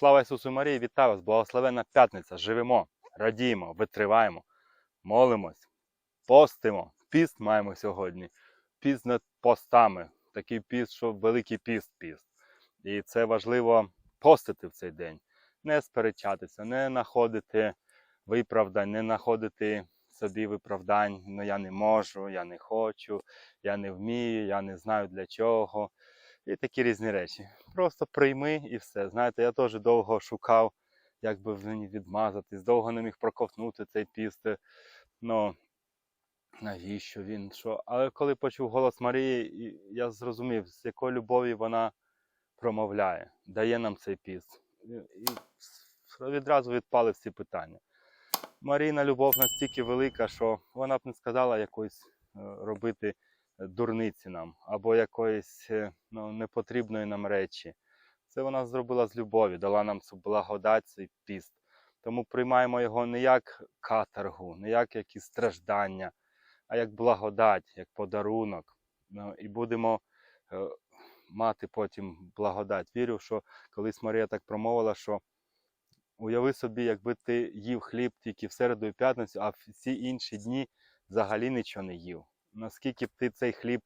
Слава Ісусу Марії, вітаю вас! Благословенна п'ятниця! Живемо, радіємо, витриваємо, молимось, постимо. Піст маємо сьогодні. Піст над постами. Такий піст, що великий піст піст. І це важливо постити в цей день, не сперечатися, не знаходити виправдань, не знаходити собі виправдань. Ну я не можу, я не хочу, я не вмію, я не знаю для чого. І такі різні речі. Просто прийми і все. Знаєте, я теж довго шукав, як би мені відмазатись, довго не міг проковтнути цей піст. Ну, навіщо він? що? Але коли почув голос Марії, я зрозумів, з якою любов'ю вона промовляє, дає нам цей піст. І, відразу відпали всі питання. Марійна любов настільки велика, що вона б не сказала якоїсь е, робити дурниці нам або якоїсь е, ну, непотрібної нам речі. Це вона зробила з любові, дала нам цю благодать, цей піст. Тому приймаємо його не як каторгу, не як якісь страждання, а як благодать, як подарунок. Ну, і будемо е, мати потім благодать. Вірю, що колись Марія так промовила, що уяви собі, якби ти їв хліб тільки в середу і п'ятницю, а всі інші дні взагалі нічого не їв. Наскільки б ти цей хліб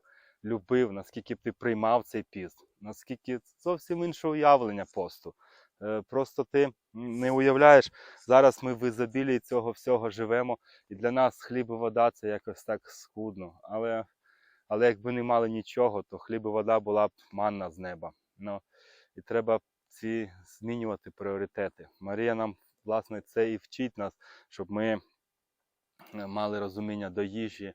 любив, наскільки б ти приймав цей піст, наскільки зовсім інше уявлення посту. Е, Просто ти не уявляєш, зараз ми в ізобілії цього всього живемо, і для нас хліб і вода це якось так скудно. Але, але якби не мали нічого, то хліб і вода була б манна з неба. Ну, і треба ці змінювати пріоритети. Марія нам, власне, це і вчить нас, щоб ми е, мали розуміння до їжі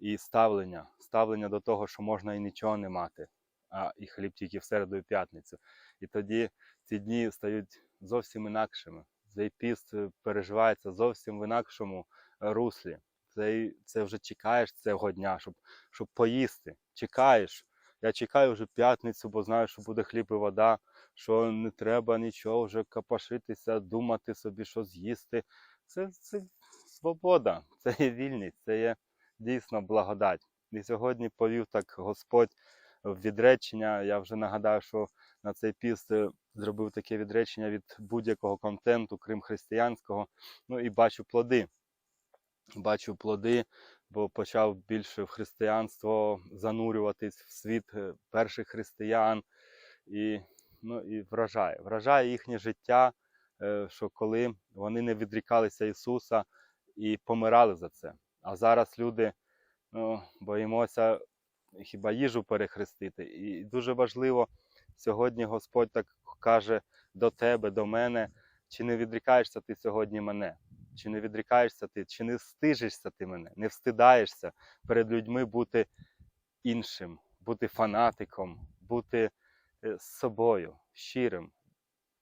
і ставлення. Ставлення до того, що можна і нічого не мати, а і хліб тільки в середу і п'ятницю. І тоді ці дні стають зовсім інакшими. Цей піст е, переживається зовсім в інакшому е, руслі. Це, це вже чекаєш цього дня, щоб, щоб поїсти. Чекаєш. Я чекаю вже п'ятницю, бо знаю, що буде хліб і вода, що не треба нічого вже капашитися, думати собі, що з'їсти. Це, це свобода, це є вільність, це є дійсно благодать. І сьогодні повів так Господь в відречення. Я вже нагадав, що на цей піст е, зробив таке відречення від будь-якого контенту, крім християнського. Ну і бачу плоди. Бачу плоди, бо почав більше в християнство занурюватись в світ е, перших християн. І, ну, і вражає. Вражає їхнє життя, е, що коли вони не відрікалися Ісуса і помирали за це. А зараз люди ну, боїмося хіба їжу перехрестити. І дуже важливо сьогодні Господь так каже до тебе, до мене, чи не відрікаєшся ти сьогодні мене, чи не відрікаєшся ти, чи не встижишся ти мене, не встидаєшся перед людьми бути іншим, бути фанатиком, бути е, з собою, щирим,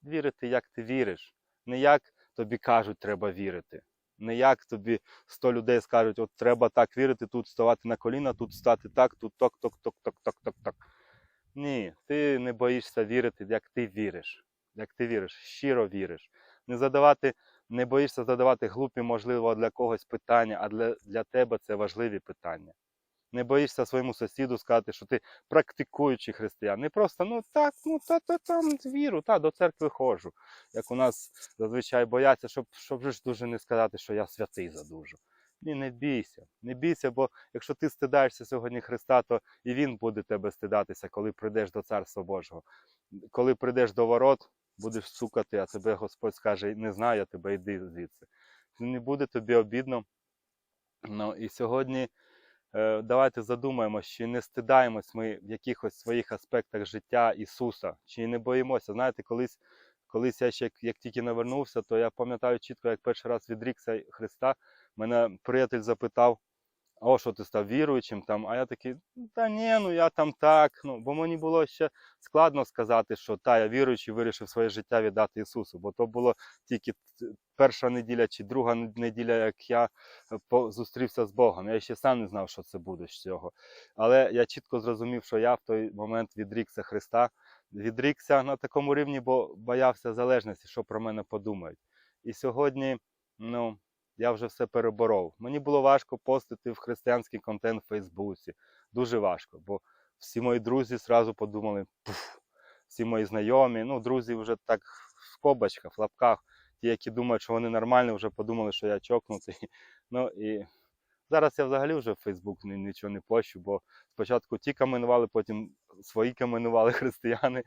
вірити, як ти віриш, не як тобі кажуть, треба вірити. Не як тобі 100 людей скажуть, от треба так вірити, тут ставати на коліна, тут стати так, тут ток, ток, ток, ток, ток, ток, ток. Ні, ти не боїшся вірити, як ти віриш. Як ти віриш, щиро віриш. Не задавати, не боїшся задавати глупі, можливо, для когось питання, а для, для тебе це важливі питання. Не боїшся своєму сусіду сказати, що ти практикуючий християн. Не просто, ну так, ну та, та там віру, та до церкви ходжу. Як у нас зазвичай бояться, щоб, щоб ж дуже не сказати, що я святий задужу. Ні, не бійся, не бійся, бо якщо ти стидаєшся сьогодні Христа, то і Він буде тебе стидатися, коли прийдеш до Царства Божого. Коли прийдеш до ворот, будеш цукати, а тебе Господь скаже, не знаю я тебе, йди звідси. Не буде тобі обідно. Ну, і сьогодні давайте задумаємось, чи не стидаємось ми в якихось своїх аспектах життя Ісуса, чи не боїмося. Знаєте, колись, колись я ще як, як тільки навернувся, то я пам'ятаю чітко, як перший раз відрікся Христа, мене приятель запитав, о, що ти став віруючим там, а я такий, та ні, ну я там так. Ну, бо мені було ще складно сказати, що та, я віруючий, вирішив своє життя віддати Ісусу, бо то було тільки перша неділя чи друга неділя, як я зустрівся з Богом. Я ще сам не знав, що це буде з цього. Але я чітко зрозумів, що я в той момент відрікся Христа, відрікся на такому рівні, бо боявся залежності, що про мене подумають. І сьогодні, ну, я вже все переборов. Мені було важко постити в християнський контент в Фейсбуці. Дуже важко, бо всі мої друзі зразу подумали, пуф, всі мої знайомі, ну, друзі вже так скобочках, в лапках. Ті, які думають, що вони нормальні, вже подумали, що я чокнутий. Ну і зараз я взагалі вже в Фейсбук нічого не пощу, бо спочатку ті каменували, потім свої каменували християни.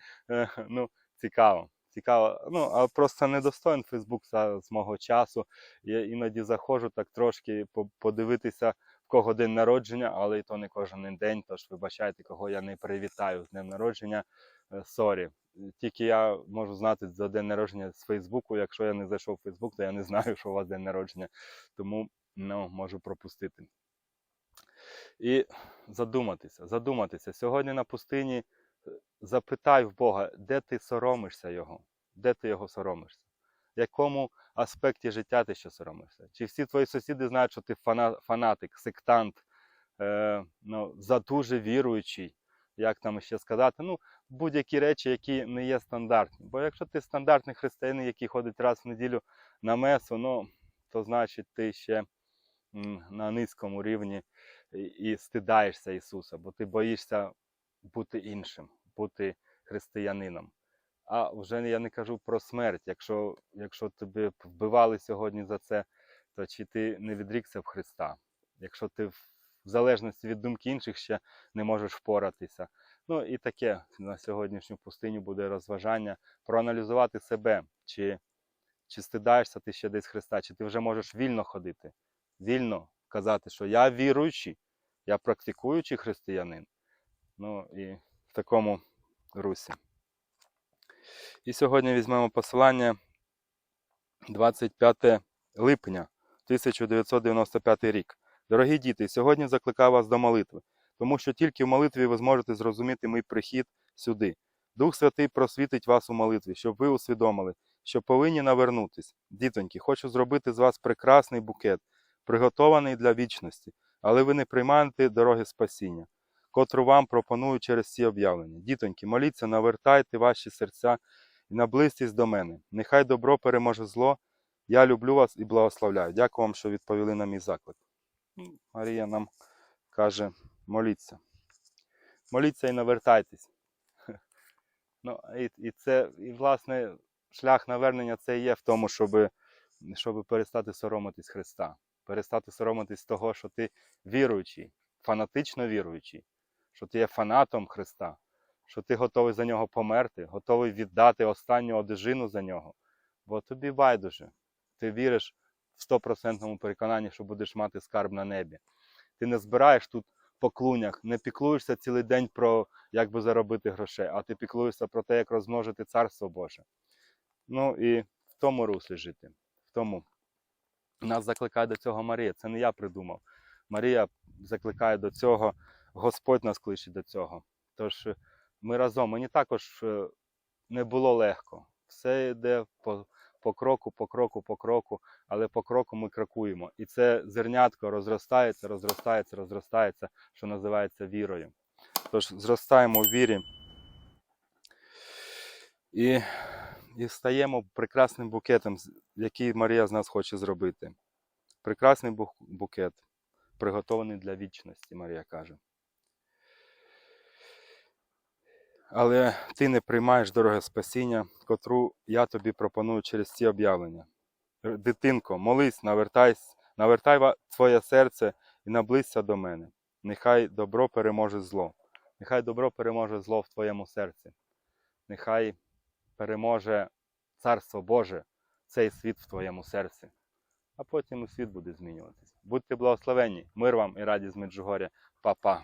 Ну, цікаво. Цікаво. Ну, а просто недостоин Фейсбук з мого часу. Я іноді заходжу так трошки подивитися, в кого день народження, але і то не кожен день. Тож вибачайте, кого я не привітаю з днем народження. Е, Сорі. Тільки я можу знати за день народження з Фейсбуку. Якщо я не зайшов в Фейсбук, то я не знаю, що у вас день народження. Тому ну, можу пропустити. І задуматися, задуматися. Сьогодні на пустині запитай в Бога, де ти соромишся Його, де ти його соромишся, в якому аспекті життя ти ще соромишся? Чи всі твої сусіди знають, що ти фанатик, сектант, е, ну, задуже віруючий, як там ще сказати, ну, будь-які речі, які не є стандартні. Бо якщо ти стандартний християнин, який ходить раз в неділю на месу, ну, то значить ти ще на низькому рівні і, стидаєшся Ісуса, бо ти боїшся бути іншим, бути християнином. А вже я не кажу про смерть. Якщо, якщо тебе вбивали сьогодні за це, то чи ти не відрікся в Христа? Якщо ти в залежності від думки інших ще не можеш впоратися. Ну і таке на сьогоднішню пустиню буде розважання, проаналізувати себе, чи, чи стидаєшся ти ще десь Христа, чи ти вже можеш вільно ходити, вільно казати, що я віруючий, я практикуючий християнин. Ну і в такому русі. І сьогодні візьмемо посилання 25 липня 1995 рік. Дорогі діти, сьогодні закликаю вас до молитви, тому що тільки в молитві ви зможете зрозуміти мій прихід сюди. Дух Святий просвітить вас у молитві, щоб ви усвідомили, що повинні навернутись. Дітоньки, хочу зробити з вас прекрасний букет, приготований для вічності, але ви не приймаєте дороги спасіння, котру вам пропоную через ці об'явлення. Дітоньки, моліться, навертайте ваші серця і наблизьтесь до мене. Нехай добро переможе зло. Я люблю вас і благословляю. Дякую вам, що відповіли на мій заклик. Ну, Марія нам каже: моліться. Моліться і навертайтесь. Ну, і, і це, і власне, шлях навернення це є в тому, щоб, щоб перестати соромитись Христа, перестати соромитись того, що ти віруючий, фанатично віруючий, що ти є фанатом Христа, що ти готовий за нього померти, готовий віддати останню одежину за нього. Бо тобі байдуже. Ти віриш в стопроцентному переконанні, що будеш мати скарб на небі. Ти не збираєш тут по клунях, не піклуєшся цілий день про як би заробити грошей, а ти піклуєшся про те, як розмножити царство Боже. Ну і в тому руслі жити. В тому нас закликає до цього Марія. Це не я придумав. Марія закликає до цього, Господь нас кличе до цього. Тож е, ми разом, мені також е, не було легко. Все йде по, по кроку, по кроку, по кроку, але по кроку ми крокуємо. І це зернятко розростається, розростається, розростається, що називається вірою. Тож зростаємо в вірі і, і стаємо прекрасним букетом, який Марія з нас хоче зробити. Прекрасний букет, приготований для вічності, Марія каже. Але ти не приймаєш дороге спасіння, котру я тобі пропоную через ці об'явлення. Дитинко, молись, навертайся, навертай твоє серце і наблизься до мене. Нехай добро переможе зло. Нехай добро переможе зло в твоєму серці. Нехай переможе Царство Боже, цей світ в твоєму серці. А потім і світ буде змінюватися. Будьте благословенні, мир вам і радість Меджугоря. Па-па.